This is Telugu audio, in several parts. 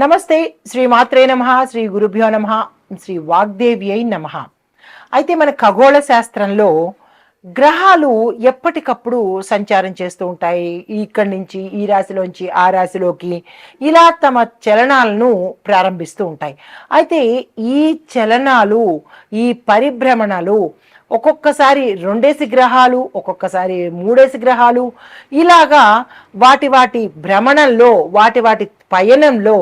నమస్తే శ్రీ మాత్రే నమ శ్రీ గురుభ్యో నమ శ్రీ వాగ్దేవి అయి నమ. అయితే మన ఖగోళ శాస్త్రంలో గ్రహాలు ఎప్పటికప్పుడు సంచారం చేస్తూ ఉంటాయి. ఇక్కడి నుంచి ఈ రాశిలోంచి ఆ రాశిలోకి ఇలా తమ చలనాలను ప్రారంభిస్తూ ఉంటాయి. అయితే ఈ చలనాలు ఈ పరిభ్రమణలు ఒక్కొక్కసారి రెండేసి గ్రహాలు ఒక్కొక్కసారి మూడేసి గ్రహాలు. ఇలాగా వాటి వాటి భ్రమణంలో వాటి వాటి పయనంలో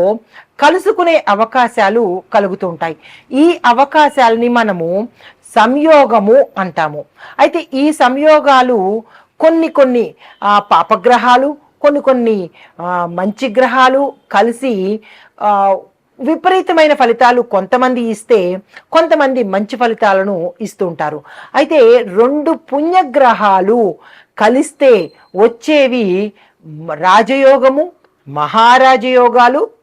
కలుసుకునే అవకాశాలు కలుగుతూ ఉంటాయి. ఈ అవకాశాలని మనము సంయోగము అంటాము. అయితే ఈ సంయోగాలు కొన్ని కొన్ని పాపగ్రహాలు కొన్ని కొన్ని మంచి గ్రహాలు కలిసి విపరీతమైన ఫలితాలు కొంతమంది ఇస్తే కొంతమంది మంచి ఫలితాలను ఇస్తూ ఉంటారు. అయితే రెండు పుణ్యగ్రహాలు కలిస్తే వచ్చేవి రాజయోగము మహారాజయోగాలు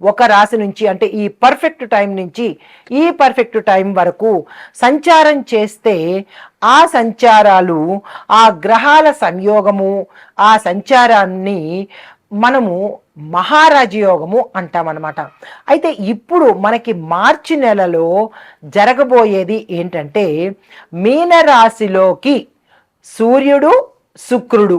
ఒక రాశి నుంచి అంటే ఈ పర్ఫెక్ట్ టైం నుంచి ఈ పర్ఫెక్ట్ టైం వరకు సంచారం చేస్తే ఆ సంచారాలు ఆ గ్రహాల సంయోగము ఆ సంచారాన్ని మనము మహారాజయోగము అంటామన్నమాట. అయితే ఇప్పుడు మనకి మార్చి నెలలో జరగబోయేది ఏంటంటే మీనరాశిలోకి సూర్యుడు శుక్రుడు.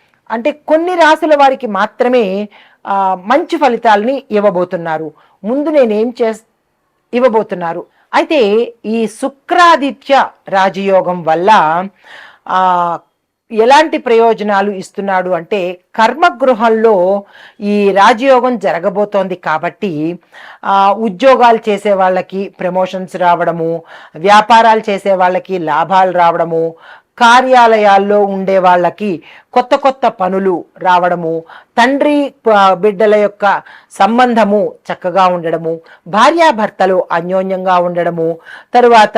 అంటే కొన్ని రాసుల వారికి మాత్రమే మంచి ఫలితాలని ఇవ్వబోతున్నారు. ముందు నేనేం చేస్ ఇవ్వబోతున్నారు. అయితే ఈ శుక్రాదిత్య రాజయోగం వల్ల ఎలాంటి ప్రయోజనాలు ఇస్తున్నాడు అంటే కర్మగృహంలో ఈ రాజయోగం జరగబోతోంది కాబట్టి ఉద్యోగాలు చేసే వాళ్ళకి ప్రమోషన్స్ రావడము వ్యాపారాలు చేసే వాళ్ళకి లాభాలు రావడము కార్యాలయాల్లో ఉండే వాళ్ళకి కొత్త కొత్త పనులు రావడము తండ్రి బిడ్డల యొక్క సంబంధము చక్కగా ఉండడము భార్యాభర్తలు అన్యోన్యంగా ఉండడము తరువాత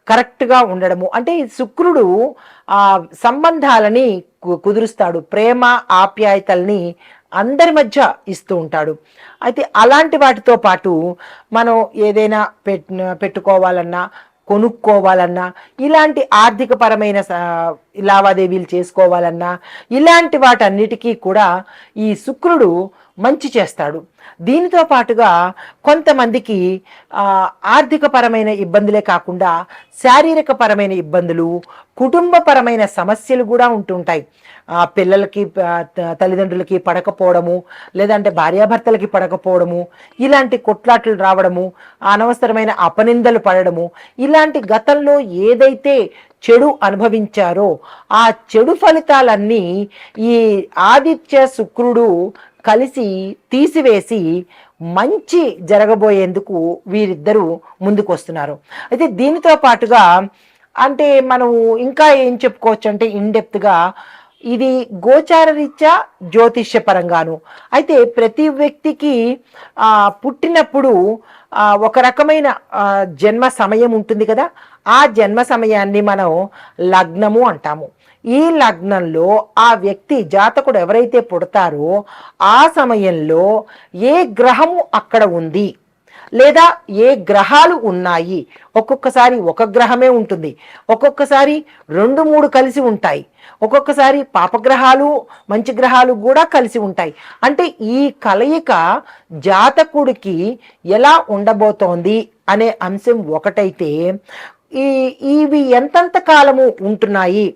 కరెక్ట్గా ఉండడము. అంటే శుక్రుడు ఆ సంబంధాలని కు- కుదురుస్తాడు. ప్రేమ ఆప్యాయతల్ని అందరి మధ్య ఇస్తూ ఉంటాడు. అయితే అలాంటి వాటితో పాటు మనం ఏదైనా పెట్ పెట్టుకోవాలన్నా కొనుక్కోవాలన్నా ఇలాంటి ఆర్థిక పరమైన లావాదేవీలు చేసుకోవాలన్నా ఇలాంటి వాటన్నిటికీ కూడా ఈ శుక్రుడు మంచి చేస్తాడు. దీనితో పాటుగా కొంతమందికి ఆర్థికపరమైన ఇబ్బందులే కాకుండా శారీరక పరమైన ఇబ్బందులు కుటుంబపరమైన సమస్యలు కూడా ఉంటుంటాయి ఆ, పిల్లలకి త- తల్లిదండ్రులకి పడకపోవడము లేదంటే భార్యాభర్తలకి పడకపోవడము ఇలాంటి కొట్లాట్లు రావడము అనవసరమైన అపనిందలు పడడము ఇలాంటి గతంలో ఏదైతే చెడు అనుభవించారో ఆ చెడు ఫలితాలన్నీ ఈ ఆదిత్య శుక్రుడు కలిసి తీసివేసి మంచి జరగబోయేందుకు వీరిద్దరూ ముందుకు వస్తున్నారు అయితే దీనితో పాటుగా అంటే మనం ఇంకా ఏం చెప్పుకోవచ్చు అంటే ఇన్డెప్త్గా ఇది గోచార రీత్యా జ్యోతిష్య పరంగాను. అయితే ప్రతి వ్యక్తికి పుట్టినప్పుడు ఒక రకమైన జన్మ సమయం ఉంటుంది కదా? ఆ జన్మ సమయాన్ని మనం లగ్నము అంటాము. ఈ లగ్నంలో ఆ వ్యక్తి జాతకుడు ఎవరైతే పుడతారో ఆ సమయంలో ఏ గ్రహము అక్కడ ఉంది? లేదా ఏ గ్రహాలు ఉన్నాయి? ఒక్కొక్కసారి ఒక గ్రహమే ఉంటుంది. ఒక్కొక్కసారి రెండు మూడు కలిసి ఉంటాయి. ఒక్కొక్కసారి పాపగ్రహాలు మంచి గ్రహాలు కూడా కలిసి ఉంటాయి. అంటే ఈ కలయిక జాతకుడికి ఎలా ఉండబోతోంది అనే అంశం ఒకటైతే ఈ ఇవి ఎంతంత కాలము ఉంటున్నాయి?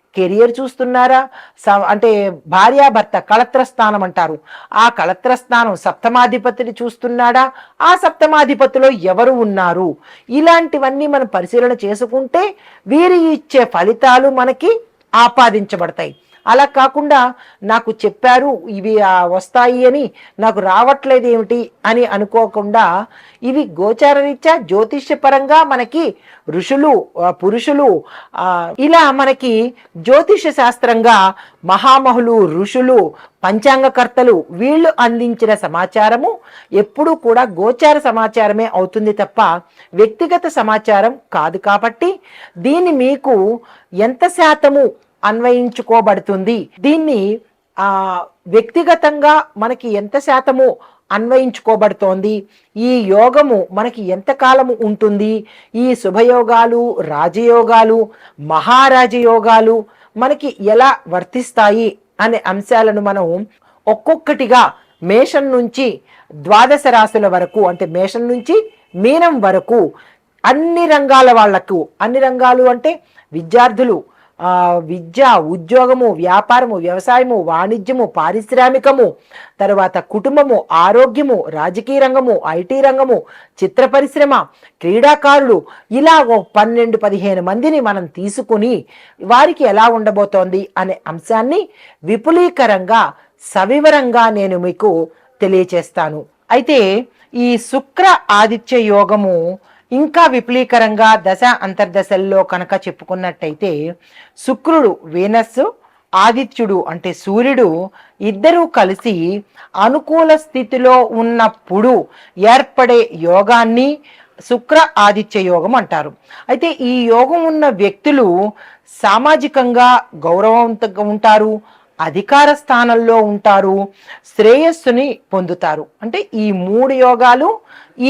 కెరియర్ చూస్తున్నారా? స- అంటే భార్యాభర్త కళత్ర స్థానం అంటారు. ఆ కళత్ర స్థానం సప్తమాధిపతిని చూస్తున్నాడా? ఆ సప్తమాధిపతిలో ఎవరు ఉన్నారు? ఇలాంటివన్నీ మనం పరిశీలన చేసుకుంటే వీరి ఇచ్చే ఫలితాలు మనకి ఆపాదించబడతాయి. అలా కాకుండా నాకు చెప్పారు ఇవి వస్తాయి అని నాకు రావట్లేదు ఏమిటి అని అనుకోకుండా ఇవి గోచారరీత్యా జ్యోతిష్యపరంగా మనకి ఋషులు పురుషులు ఇలా మనకి జ్యోతిష శాస్త్రంగా మహామహులు ఋషులు పంచాంగకర్తలు వీళ్ళు అందించిన సమాచారము ఎప్పుడూ కూడా గోచార సమాచారమే అవుతుంది తప్ప వ్యక్తిగత సమాచారం కాదు కాబట్టి దీన్ని మీకు ఎంత శాతము అన్వయించుకోబడుతుంది. దీన్ని ఆ వ్యక్తిగతంగా మనకి ఎంత శాతము అన్వయించుకోబడుతోంది? ఈ యోగము మనకి ఎంత కాలము ఉంటుంది? ఈ శుభయోగాలు రాజయోగాలు మహారాజయోగాలు మనకి ఎలా వర్తిస్తాయి అనే అంశాలను మనం ఒక్కొక్కటిగా మేషం నుంచి ద్వాదశ రాశుల వరకు అంటే మేషం నుంచి మీనం వరకు అన్ని రంగాల వాళ్ళకు అన్ని రంగాలు అంటే విద్యార్థులు విద్య ఉద్యోగము వ్యాపారము వ్యవసాయము వాణిజ్యము పారిశ్రామికము తర్వాత కుటుంబము ఆరోగ్యము రాజకీయ రంగము ఐటీ రంగము చిత్ర పరిశ్రమ క్రీడాకారులు. ఇలా ఓ పన్నెండు పదిహేను మందిని మనం తీసుకుని వారికి ఎలా ఉండబోతోంది అనే అంశాన్ని విపులీకరంగా సవివరంగా నేను మీకు తెలియచేస్తాను. అయితే ఈ శుక్ర ఆదిత్య యోగము ఇంకా విపులీకరంగా దశ అంతర్దశల్లో కనుక చెప్పుకున్నట్టయితే శుక్రుడు వీనస్సు ఆదిత్యుడు అంటే సూర్యుడు ఇద్దరూ కలిసి అనుకూల స్థితిలో ఉన్నప్పుడు ఏర్పడే యోగాన్ని శుక్ర ఆదిత్య యోగం అంటారు. అయితే ఈ యోగం ఉన్న వ్యక్తులు సామాజికంగా గౌరవంతంగా ఉంటారు అధికార స్థానంలో ఉంటారు శ్రేయస్సుని పొందుతారు. అంటే ఈ మూడు యోగాలు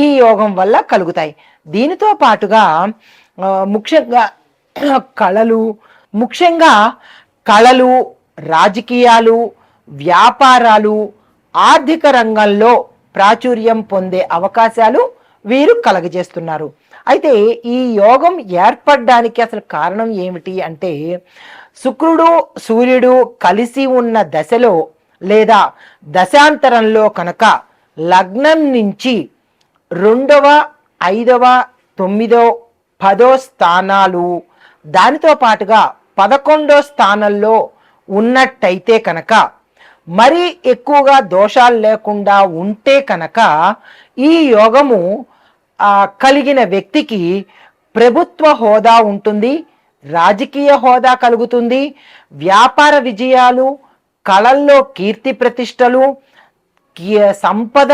ఈ యోగం వల్ల కలుగుతాయి. దీనితో పాటుగా ముఖ్యంగా కళలు ముఖ్యంగా కళలు రాజకీయాలు వ్యాపారాలు ఆర్థిక రంగంలో ప్రాచుర్యం పొందే అవకాశాలు వీరు కలగజేస్తున్నారు. అయితే ఈ యోగం ఏర్పడడానికి అసలు కారణం ఏమిటి అంటే శుక్రుడు సూర్యుడు కలిసి ఉన్న దశలో లేదా దశాంతరంలో కనుక లగ్నం నుంచి రెండవ ఐదవ తొమ్మిదో పదో స్థానాలు. దానితో పాటుగా పదకొండో స్థానంలో ఉన్నట్టయితే కనుక మరీ ఎక్కువగా దోషాలు లేకుండా ఉంటే కనుక ఈ యోగము కలిగిన వ్యక్తికి ప్రభుత్వ హోదా ఉంటుంది రాజకీయ హోదా కలుగుతుంది వ్యాపార విజయాలు కళల్లో కీర్తి ప్రతిష్టలు కీ- సంపద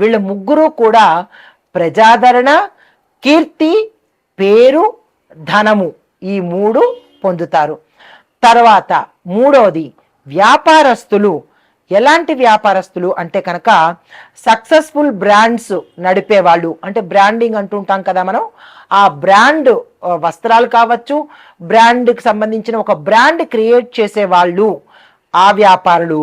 వీళ్ళ ముగ్గురు కూడా ప్రజాదరణ కీర్తి పేరు ధనము ఈ మూడు పొందుతారు. తర్వాత మూడవది వ్యాపారస్తులు. ఎలాంటి వ్యాపారస్తులు అంటే కనుక సక్సెస్ఫుల్ బ్రాండ్స్ నడిపే వాళ్ళు అంటే బ్రాండింగ్ అంటుంటాం కదా మనం. ఆ బ్రాండ్ వస్త్రాలు కావచ్చు బ్రాండ్కి సంబంధించిన ఒక బ్రాండ్ క్రియేట్ చేసే వాళ్ళు ఆ వ్యాపారులు.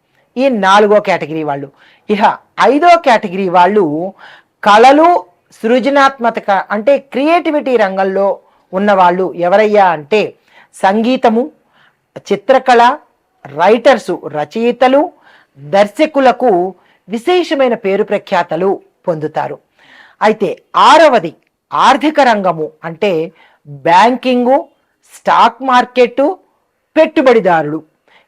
ఈ నాలుగో కేటగిరీ వాళ్ళు. ఇహ ఐదో కేటగిరీ వాళ్ళు కళలు సృజనాత్మక అంటే క్రియేటివిటీ రంగంలో ఉన్నవాళ్ళు ఎవరయ్యా అంటే సంగీతము చిత్రకళ రైటర్సు రచయితలు దర్శకులకు విశేషమైన పేరు ప్రఖ్యాతలు పొందుతారు. అయితే ఆరవది ఆర్థిక రంగము అంటే బ్యాంకింగు స్టాక్ మార్కెట్ పెట్టుబడిదారులు.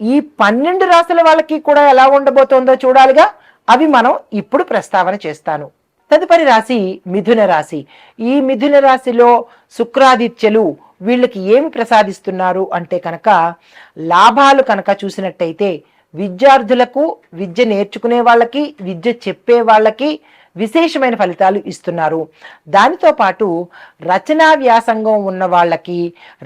ఈ పన్నెండు రాసుల వాళ్ళకి కూడా ఎలా ఉండబోతోందో చూడాలిగా. అవి మనం ఇప్పుడు ప్రస్తావన చేస్తాను. తదుపరి రాశి మిథున రాశి. ఈ మిథున రాశిలో శుక్రాదిత్యలు వీళ్ళకి ఏమి ప్రసాదిస్తున్నారు అంటే కనుక లాభాలు కనుక చూసినట్టయితే విద్యార్థులకు విద్య నేర్చుకునే వాళ్ళకి విద్య చెప్పే వాళ్ళకి విశేషమైన ఫలితాలు ఇస్తున్నారు. దానితో పాటు రచనా వ్యాసంగం ఉన్న వాళ్ళకి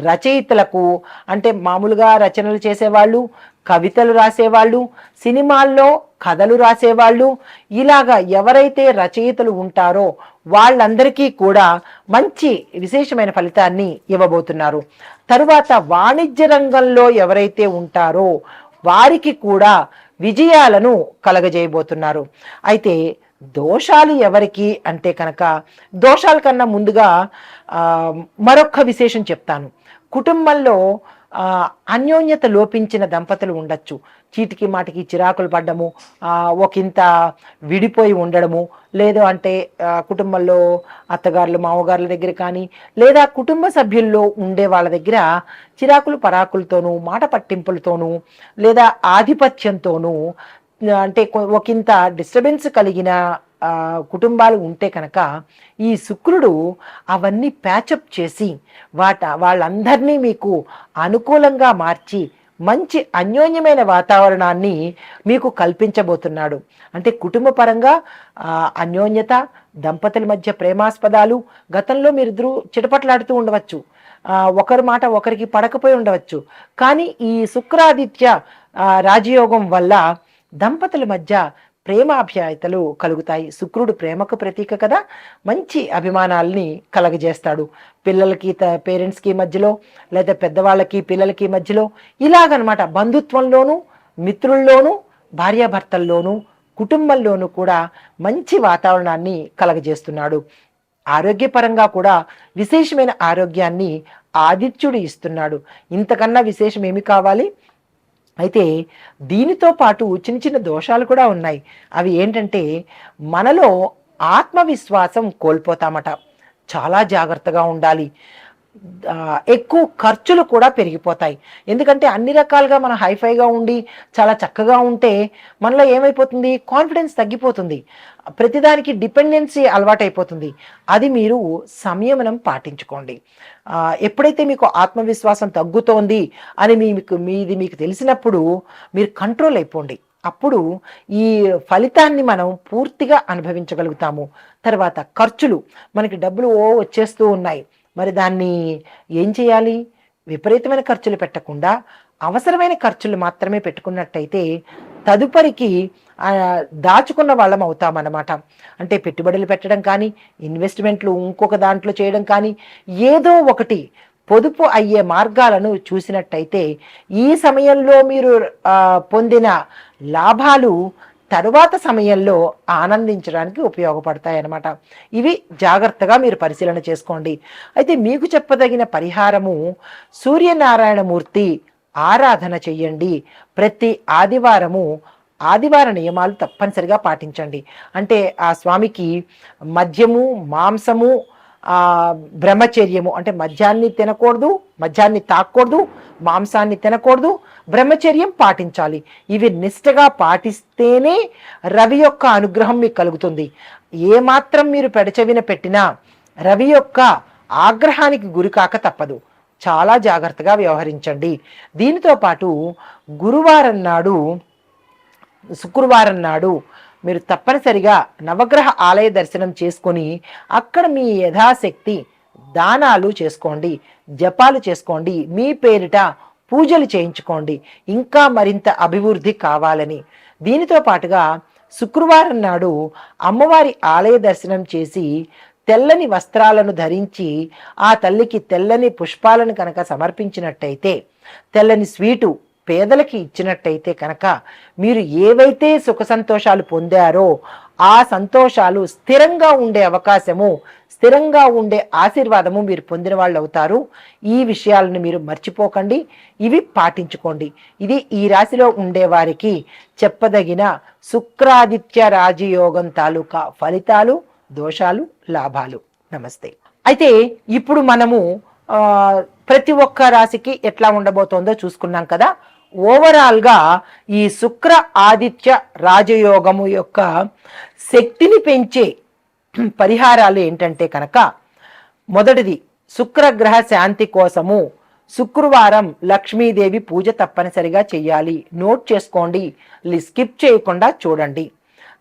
రచయితలకు అంటే మామూలుగా రచనలు చేసేవాళ్ళు కవితలు రాసేవాళ్ళు సినిమాల్లో కథలు రాసేవాళ్ళు ఇలాగా ఎవరైతే రచయితలు ఉంటారో వాళ్ళందరికీ కూడా మంచి విశేషమైన ఫలితాన్ని ఇవ్వబోతున్నారు. తరువాత వాణిజ్య రంగంలో ఎవరైతే ఉంటారో వారికి కూడా విజయాలను కలగజేయబోతున్నారు. అయితే దోషాలు ఎవరికి అంటే కనుక దోషాల కన్నా ముందుగా మరొక విశేషం చెప్తాను. కుటుంబంలో అన్యోన్యత లోపించిన దంపతులు ఉండొచ్చు. చీటికి మాటికి చిరాకులు పడ్డము ఒకంత విడిపోయి ఉండడము లేదు అంటే కుటుంబంలో అత్తగారులు మామగారుల దగ్గర కానీ లేదా కుటుంబ సభ్యుల్లో ఉండే వాళ్ళ దగ్గర చిరాకులు పరాకులతోనూ మాట పట్టింపులతోనూ లేదా ఆధిపత్యంతోనూ అంటే ఒకంత డిస్టర్బెన్స్ కలిగిన కుటుంబాలు ఉంటే కనుక ఈ శుక్రుడు అవన్నీ ప్యాచప్ చేసి వాట వాళ్ళందరినీ మీకు అనుకూలంగా మార్చి మంచి అన్యోన్యమైన వాతావరణాన్ని మీకు కల్పించబోతున్నాడు. అంటే కుటుంబ పరంగా అన్యోన్యత దంపతుల మధ్య ప్రేమాస్పదాలు గతంలో మీరిద్దరూ చిటపట్లాడుతూ ఉండవచ్చు. ఒకరి మాట ఒకరికి పడకపోయి ఉండవచ్చు. కానీ ఈ శుక్రాదిత్య రాజయోగం వల్ల దంపతుల మధ్య ప్రేమాభ్యాయతలు కలుగుతాయి. శుక్రుడు ప్రేమకు ప్రతీక కదా. మంచి అభిమానాల్ని కలగజేస్తాడు. పిల్లలకి త పేరెంట్స్కి మధ్యలో లేదా పెద్దవాళ్ళకి పిల్లలకి మధ్యలో ఇలాగనమాట బంధుత్వంలోనూ మిత్రుల్లోనూ భార్యాభర్తల్లోనూ కుటుంబంలోనూ కూడా మంచి వాతావరణాన్ని కలగజేస్తున్నాడు. ఆరోగ్యపరంగా కూడా విశేషమైన ఆరోగ్యాన్ని ఆదిత్యుడు ఇస్తున్నాడు. ఇంతకన్నా విశేషం ఏమి కావాలి? అయితే దీనితో పాటు చిన్న చిన్న దోషాలు కూడా ఉన్నాయి. అవి ఏంటంటే మనలో ఆత్మవిశ్వాసం కోల్పోతామట. చాలా జాగ్రత్తగా ఉండాలి. ఎక్కువ ఖర్చులు కూడా పెరిగిపోతాయి. ఎందుకంటే అన్ని రకాలుగా మనం హైఫైగా ఉండి చాలా చక్కగా ఉంటే మనలో ఏమైపోతుంది? కాన్ఫిడెన్స్ తగ్గిపోతుంది. ప్రతిదానికి డిపెండెన్సీ అలవాటైపోతుంది. అది మీరు సంయమనం పాటించుకోండి. ఎప్పుడైతే మీకు ఆత్మవిశ్వాసం తగ్గుతోంది అని మీకు మీది మీకు తెలిసినప్పుడు మీరు కంట్రోల్ అయిపోండి. అప్పుడు ఈ ఫలితాన్ని మనం పూర్తిగా అనుభవించగలుగుతాము. తర్వాత ఖర్చులు మనకి డబ్బులు ఓ వచ్చేస్తూ ఉన్నాయి. మరి దాన్ని ఏం చేయాలి? విపరీతమైన ఖర్చులు పెట్టకుండా అవసరమైన ఖర్చులు మాత్రమే పెట్టుకున్నట్టయితే తదుపరికి దాచుకున్న వాళ్ళం అవుతామన్నమాట. అంటే పెట్టుబడులు పెట్టడం కానీ ఇన్వెస్ట్మెంట్లు ఇంకొక దాంట్లో చేయడం కానీ ఏదో ఒకటి పొదుపు అయ్యే మార్గాలను చూసినట్టయితే ఈ సమయంలో మీరు పొందిన లాభాలు తరువాత సమయంలో ఆనందించడానికి ఉపయోగపడతాయి అన్నమాట ఇవి జాగ్రత్తగా మీరు పరిశీలన చేసుకోండి. అయితే మీకు చెప్పదగిన పరిహారము సూర్యనారాయణమూర్తి ఆరాధన చెయ్యండి. ప్రతి ఆదివారము ఆదివార నియమాలు తప్పనిసరిగా పాటించండి. అంటే ఆ స్వామికి మద్యము మాంసము బ్రహ్మచర్యము అంటే మద్యాన్ని తినకూడదు మద్యాన్ని తాకూడదు మాంసాన్ని తినకూడదు బ్రహ్మచర్యం పాటించాలి. ఇవి నిష్టగా పాటిస్తేనే రవి యొక్క అనుగ్రహం మీకు కలుగుతుంది. ఏ మాత్రం మీరు పెడచెవిన పెట్టినా రవి యొక్క ఆగ్రహానికి గురికాక తప్పదు. చాలా జాగ్రత్తగా వ్యవహరించండి. దీనితో పాటు గురువారం నాడు శుక్రవారం నాడు మీరు తప్పనిసరిగా నవగ్రహ ఆలయ దర్శనం చేసుకొని అక్కడ మీ యథాశక్తి దానాలు చేసుకోండి జపాలు చేసుకోండి మీ పేరిట పూజలు చేయించుకోండి ఇంకా మరింత అభివృద్ధి కావాలని. దీనితో పాటుగా శుక్రవారం నాడు అమ్మవారి ఆలయ దర్శనం చేసి తెల్లని వస్త్రాలను ధరించి ఆ తల్లికి తెల్లని పుష్పాలను కనుక సమర్పించినట్టయితే తెల్లని స్వీటు పేదలకి ఇచ్చినట్టయితే కనుక మీరు ఏవైతే సుఖ సంతోషాలు పొందారో ఆ సంతోషాలు స్థిరంగా ఉండే అవకాశము స్థిరంగా ఉండే ఆశీర్వాదము మీరు పొందిన వాళ్ళు అవుతారు. ఈ విషయాలను మీరు మర్చిపోకండి. ఇవి పాటించుకోండి. ఇది ఈ రాశిలో ఉండే వారికి చెప్పదగిన శుక్రాదిత్య రాజయోగం తాలూకా ఫలితాలు దోషాలు లాభాలు. నమస్తే. అయితే ఇప్పుడు మనము ప్రతి ఒక్క రాశికి ఎట్లా ఉండబోతోందో చూసుకున్నాం కదా. ఓవరాల్గా ఈ శుక్ర ఆదిత్య రాజయోగము యొక్క శక్తిని పెంచే పరిహారాలు ఏంటంటే కనుక మొదటిది శుక్రగ్రహ శాంతి కోసము శుక్రవారం లక్ష్మీదేవి పూజ తప్పనిసరిగా చేయాలి. నోట్ చేసుకోండి స్కిప్ చేయకుండా చూడండి.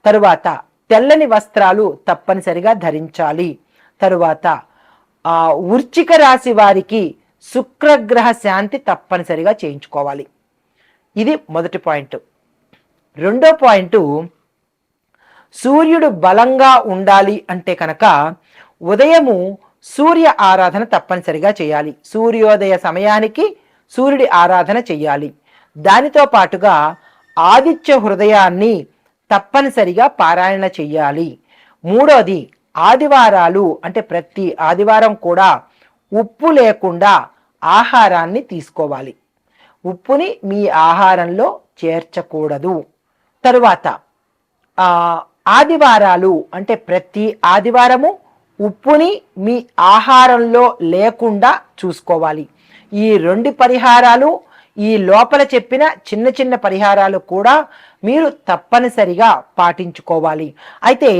తరువాత తెల్లని వస్త్రాలు తప్పనిసరిగా ధరించాలి. తరువాత ఆ వృచ్చిక రాశి వారికి శుక్రగ్రహ శాంతి తప్పనిసరిగా చేయించుకోవాలి. ఇది మొదటి పాయింట్. రెండో పాయింట్ సూర్యుడు బలంగా ఉండాలి అంటే కనుక ఉదయము సూర్య ఆరాధన తప్పనిసరిగా చేయాలి. సూర్యోదయ సమయానికి సూర్యుడి ఆరాధన చేయాలి. దానితో పాటుగా ఆదిత్య హృదయాన్ని తప్పనిసరిగా పారాయణ చెయ్యాలి మూడోది ఆదివారాలు అంటే ప్రతి ఆదివారం కూడా ఉప్పు లేకుండా ఆహారాన్ని తీసుకోవాలి. ఉప్పుని మీ ఆహారంలో చేర్చకూడదు. తరువాత ఆదివారాలు అంటే ప్రతి ఆదివారము ఉప్పుని మీ ఆహారంలో లేకుండా చూసుకోవాలి. ఈ రెండు పరిహారాలు ఈ లోపల చెప్పిన చిన్న చిన్న పరిహారాలు కూడా మీరు తప్పనిసరిగా పాటించుకోవాలి. అయితే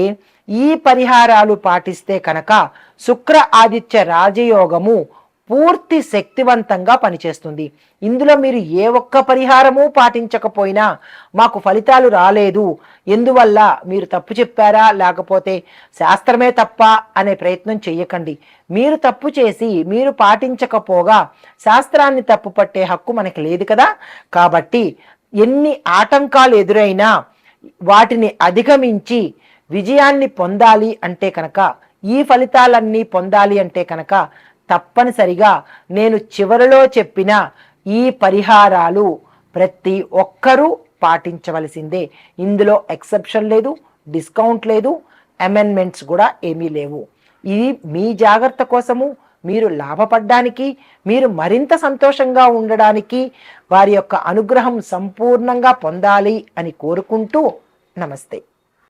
ఈ పరిహారాలు పాటిస్తే కనుక శుక్ర ఆదిత్య రాజయోగము పూర్తి శక్తివంతంగా పనిచేస్తుంది. ఇందులో మీరు ఏ ఒక్క పరిహారము పాటించకపోయినా మాకు ఫలితాలు రాలేదు. ఎందువల్ల మీరు తప్పు చెప్పారా? లేకపోతే శాస్త్రమే తప్ప అనే ప్రయత్నం చెయ్యకండి. మీరు తప్పు చేసి మీరు పాటించకపోగా శాస్త్రాన్ని తప్పు పట్టే హక్కు మనకి లేదు కదా? కాబట్టి ఎన్ని ఆటంకాలు ఎదురైనా వాటిని అధిగమించి విజయాన్ని పొందాలి అంటే కనుక ఈ ఫలితాలన్నీ పొందాలి అంటే కనుక తప్పనిసరిగా నేను చివరిలో చెప్పిన ఈ పరిహారాలు ప్రతి ఒక్కరూ పాటించవలసిందే. ఇందులో ఎక్సెప్షన్ లేదు డిస్కౌంట్ లేదు అమెండ్మెంట్స్ కూడా ఏమీ లేవు. ఇది మీ జాగ్రత్త కోసము మీరు లాభపడ్డానికి మీరు మరింత సంతోషంగా ఉండడానికి వారి యొక్క అనుగ్రహం సంపూర్ణంగా పొందాలి అని కోరుకుంటూ నమస్తే.